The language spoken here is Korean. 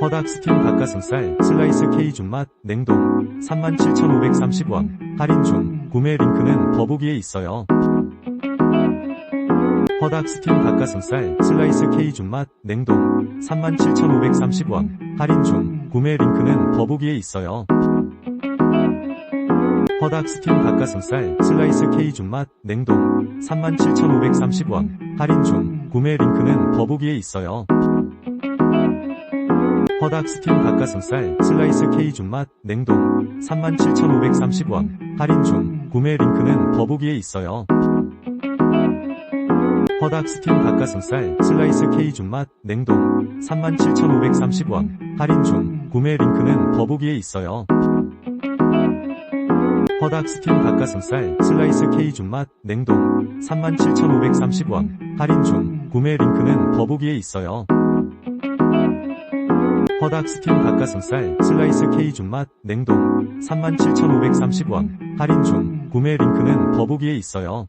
허닥 스팀 닭가슴살 슬라이스 K 준맛 냉동. 37,530원. 할인 중. 구매 링크는 더보기에 있어요. 허닥 스팀 닭가슴살 슬라이스 K 준맛 냉동. 37,530원. 할인 중. 구매 링크는 더보기에 있어요. 허닥 스팀 닭가슴살 슬라이스 K 준맛 냉동. 37,530원. 할인 중. 구매 링크는 더보기에 있어요. 허닥 스팀 닭가슴살 슬라이스 K 준맛 냉동. 37,530원. 할인 중. 구매 링크는 더보기에 있어요. 허닥 스팀 닭가슴살 슬라이스 K 준맛 냉동. 37,530원. 할인 중. 구매 링크는 더보기에 있어요. 허닥 스팀 닭가슴살 슬라이스 K 준맛 냉동. 37,530원. 할인 중. 구매 링크는 더보기에 있어요. 허닥 스팀 닭가슴살 슬라이스 K 준맛 냉동. 37,530원. 할인 중. 구매 링크는 더보기에 있어요.